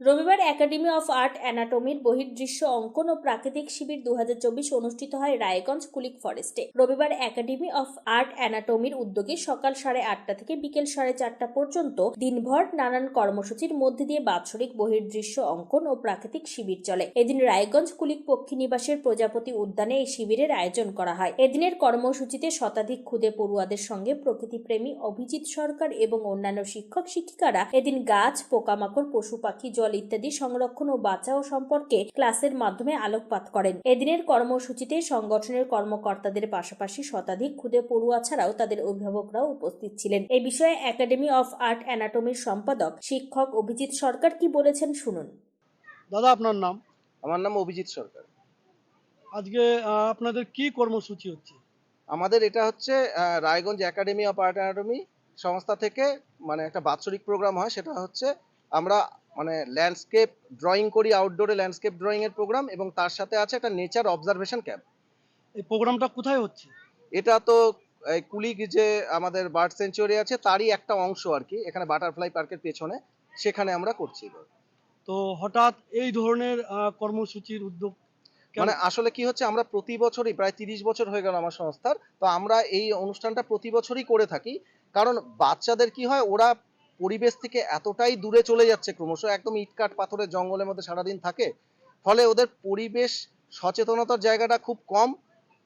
রবিবার academy of art, অ্যানাটমির বহির্দৃশ্য অঙ্কন ও প্রাকৃতিক শিবির দুহাজার চব্বিশ অনুষ্ঠিত হয় রায়গঞ্জ কুলিক ফরেস্টে। রবিবার একাডেমি অফ আর্ট, অ্যানাটমির উদ্যোগে সকাল সাড়ে আটটা থেকে বিকেল সাড়ে চারটা পর্যন্ত দিনভর নানান কর্মসূচির মধ্যে দিয়ে বাৎসরিক বহির্দৃশ্য অঙ্কন ও প্রাকৃতিক শিবির চলে। এদিন রায়গঞ্জ কুলিক পক্ষী নিবাসের প্রজাপতি উদ্যানে এই শিবিরের আয়োজন করা হয়। এদিনের কর্মসূচিতে শতাধিক ক্ষুদে পড়ুয়াদের সঙ্গে প্রকৃতিপ্রেমী অভিজিৎ সরকার এবং অন্যান্য শিক্ষক শিক্ষিকারা এদিন গাছ, পোকামাকড়, পশু পাখি জল ইত্যাদি সংরক্ষণ ও বাঁচাও সম্পর্কে ক্লাসের মাধ্যমে আলোকপাত করেন। এদিনের কর্মসূচিতে সংগঠনের কর্মকর্তাদের পাশাপাশি শতাধিক ক্ষুদে পড়ুয়া ছাড়াও তাদের অভিভাবকরাও উপস্থিত ছিলেন। এ বিষয়ে একাডেমি অফ আর্ট অ্যানাটমির সম্পাদক শিক্ষক অভিজিৎ সরকার কি বলেছেন শুনুন। দাদা আপনার নাম? আমার নাম অভিজিৎ সরকার। আজকে আহ, আপনাদের কি কর্মসূচি হচ্ছে? আমাদের এটা হচ্ছে আহ, Raiganj academy of art anatomy সংস্থা থেকে মানে একটা বাৎসরিক প্রোগ্রাম হয় সেটা হচ্ছে আমরা মানে ল্যান্ডস্কেপ ড্রয়িং করি আউটডোরে ল্যান্ডস্কেপ ড্রয়িং এর প্রোগ্রাম এবং তার সাথে আছে একটা নেচার অবজারভেশন ক্যাম্প এই প্রোগ্রামটা কোথায় হচ্ছে? এটা তো এই কুলিক যে আমাদের বার্ড সেঞ্চুরি আছে তারই একটা অংশ আর কি এখানে বাটারফ্লাই পার্কের পেছনে সেখানে আমরা করছি তো হঠাৎ এই ধরনের কর্মসূচির উদ্যোগ? মানে আসলে কি হচ্ছে আমরা প্রতি বছরই প্রায় তিরিশ বছর হয়ে গেল আমার সংস্থার তো আমরা এই অনুষ্ঠানটা প্রতি বছরই করে থাকি কারণ বাচ্চাদের কি হয় ওরা পরিবেশ থেকে এতটাই দূরে চলে যাচ্ছে ক্রমশ একদম ইটকাট পাথরের জঙ্গলের মধ্যে সারাদিন থাকে। ফলে ওদের পরিবেশ সচেতনতার জায়গাটা খুব কম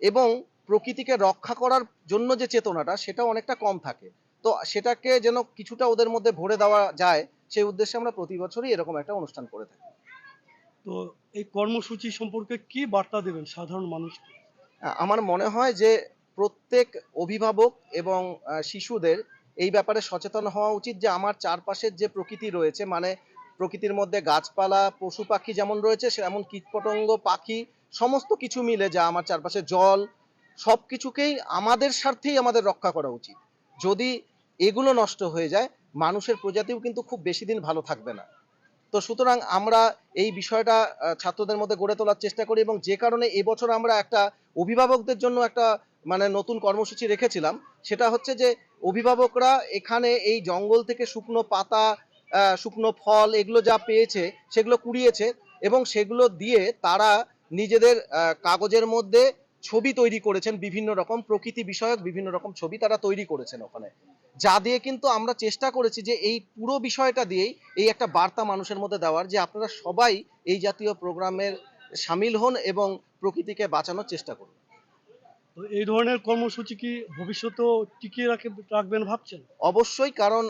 এবং প্রকৃতিকে রক্ষা করার জন্য যে চেতনাটা সেটা অনেকটা কম থাকে। তো সেটাকে যেন কিছুটা ওদের মধ্যে ভরে দেওয়া যায় সেই উদ্দেশ্যে আমরা প্রতি বছরই এরকম একটা অনুষ্ঠান করে থাকি। তো এই কর্মসূচি সম্পর্কে কি বার্তা দেবেন সাধারণ মানুষকে? আহ, আমার মনে হয় যে প্রত্যেক অভিভাবক এবং শিশুদের এই ব্যাপারে সচেতন হওয়া উচিত যে আমার চারপাশের যে প্রকৃতি রয়েছে মানে প্রকৃতির মধ্যে গাছপালা, পশু পাখি যেমন রয়েছে, সেমন কীটপতঙ্গ, পাখি, সমস্ত কিছু মিলে যা আমার চারপাশে জল সব কিছুকেই আমাদের স্বার্থেই আমাদের রক্ষা করা উচিত। যদি এগুলো নষ্ট হয়ে যায়, মানুষের প্রজাতিও কিন্তু খুব বেশি দিন ভালো থাকবে না। তো সুতরাং আমরা এই বিষয়টা ছাত্রদের মধ্যে গড়ে তোলার চেষ্টা করি এবং যে কারণে এবছর আমরা একটা অভিভাবকদের জন্য একটা মানে নতুন কর্মসূচি রেখেছিলাম সেটা হচ্ছে যে অভিভাবকরা এখানে এই জঙ্গল থেকে শুকনো পাতা শুকনো ফল এগুলো যা পেয়েছে সেগুলো কুড়িয়েছে এবং সেগুলো দিয়ে তারা নিজেদের কাগজের মধ্যে ছবি তৈরি করেছেন বিভিন্ন রকম প্রকৃতি বিষয়ক বিভিন্ন রকম ছবি তারা তৈরি করেছেন ওখানে। যা দিয়ে কিন্তু আমরা চেষ্টা করেছি যে এই পুরো বিষয়টা দিয়েই এই একটা বার্তা মানুষের মধ্যে দেওয়ার যে আপনারা সবাই এই জাতীয় প্রোগ্রামের সামিল হন এবং প্রকৃতিকে বাঁচানোর চেষ্টা করুন। তো এই ধরনের কর্মসূচি কি ভবিষ্যতেও টিকিয়ে রাখে রাখবেন ভাবছেন? অবশ্যই, কারণ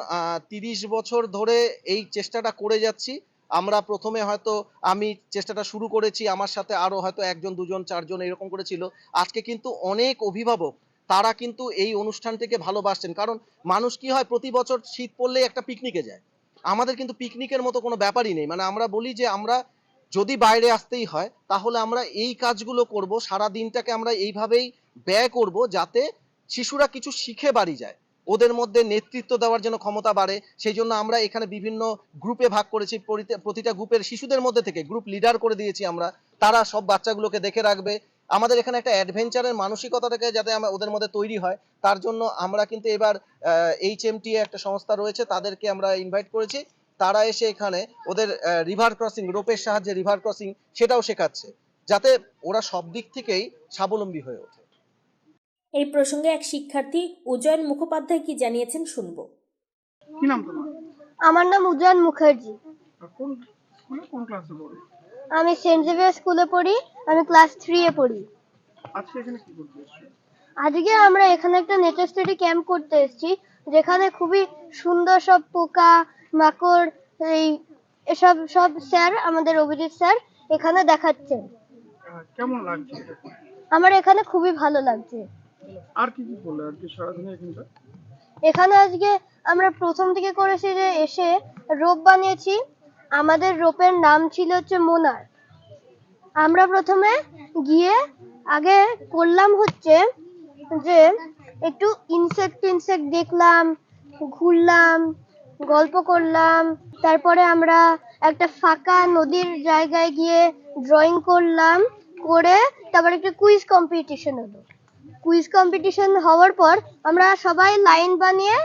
তিরিশ বছর ধরে এই চেষ্টাটা করে যাচ্ছি। আমরা প্রথমে হয়তো আমি চেষ্টাটা শুরু করেছি, আমার সাথে আরও হয়তো একজন, দুজন, চারজন এরকম করেছিল। আজকে কিন্তু অনেক অভিভাবক, তারা কিন্তু এই অনুষ্ঠানটিকে ভালোবাসছেন। কারণ মানুষ কি হয়, প্রতি বছর শীত পড়লেই একটা পিকনিকে যায়। আমাদের কিন্তু পিকনিকের মতো কোনো ব্যাপারই নেই। মানে আমরা বলি যে, আমরা যদি বাইরে আসতেই হয়, তাহলে আমরা এই কাজগুলো করব, সারা দিনটাকে আমরা এইভাবেই ব্যয় করব যাতে শিশুরা কিছু শিখে বাড়ি যায়। ওদের মধ্যে নেতৃত্ব দেওয়ার জন্য ক্ষমতা বাড়ে। সেই জন্য আমরা এখানে বিভিন্ন গ্রুপে ভাগ করেছি। প্রতিটা গ্রুপের শিশুদের মধ্যে থেকে, গ্রুপ লিডার করে দিয়েছি আমরা। তারা সব বাচ্চাগুলোকে দেখে রাখবে। আমাদের এখানে একটা অ্যাডভেঞ্চারের মানসিকতাটাকে যাতে আমরা ওদের মধ্যে তৈরি হয়, তার জন্য আমরা কিন্তু এবার এইচ এম টি একটা সংস্থা রয়েছে, তাদেরকে আমরা ইনভাইট করেছি। তারা এসে এখানে ওদের রিভার ক্রসিং রোপের সাহায্যে রিভার ক্রসিং সেটাও শেখাচ্ছে। যাতে ওরা সব দিক থেকেই স্বাবলম্বী হয়ে ওঠে। এই প্রসঙ্গে এক শিক্ষার্থী উজয়ন মুখোপাধ্যায় কি জানিয়েছেন শুনব। কি নাম তোমার? আমার নাম উজ্জয়ন মুখার্জি। কোন স্কুলে কোন ক্লাসে পড়ো? আমি সেন্ট জেভিয়ার স্কুলে পড়ি আমি ক্লাস থ্রি এ পড়ি। আজকে এখানে কি করতে এসছো? আজকে আমরা এখানে একটা নেচার স্টাডি ক্যাম্প করতে এসেছি যেখানে খুবই সুন্দর সব পোকা মাকড় এই এসব সব স্যার আমাদের অভিজিৎ স্যার এখানে দেখাচ্ছেন। কেমন লাগছে? আমার এখানে খুবই ভালো লাগছে। আর কি কি করলে আর কি সারাদিনে এখানটা? এখানে আজকে আমরা প্রথম থেকে করেছি যে এসে রোপ বানিয়েছি। আমাদের রোপের নাম ছিল হচ্ছে মোনার। আমরা প্রথমে গিয়ে আগে করলাম হচ্ছে যে একটু ইনসেক্ট ইনসেক্ট দেখলাম, ঘুরলাম, গল্প করলাম। তারপরে আমরা একটা ফাঁকা নদীর জায়গায় গিয়ে ড্রয়িং করলাম, করে তারপর একটা কুইজ কম্পিটিশন হলো। কুইজ কম্পিটিশন হওয়ার পর আমরা সবাই লাইন বানিয়ে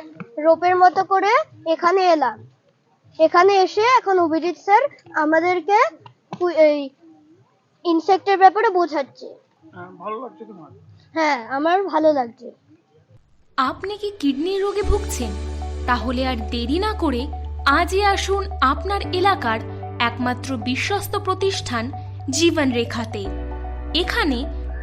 রোপের মতো করে এখানে এলাম। এখানে এসে এখন অভিজিৎ স্যার আমাদেরকে এই ইনসেক্টের ব্যাপারে বোঝাচ্ছে। ভালো লাগছে তোমার? হ্যাঁ আমার ভালো লাগছে। আপনি কি কিডনির রোগে ভুগছেন? তাহলে আর দেরি না করে আজই আসুন আপনার এলাকার একমাত্র বিশ্বস্ত প্রতিষ্ঠান জীবন রেখাতে এখানে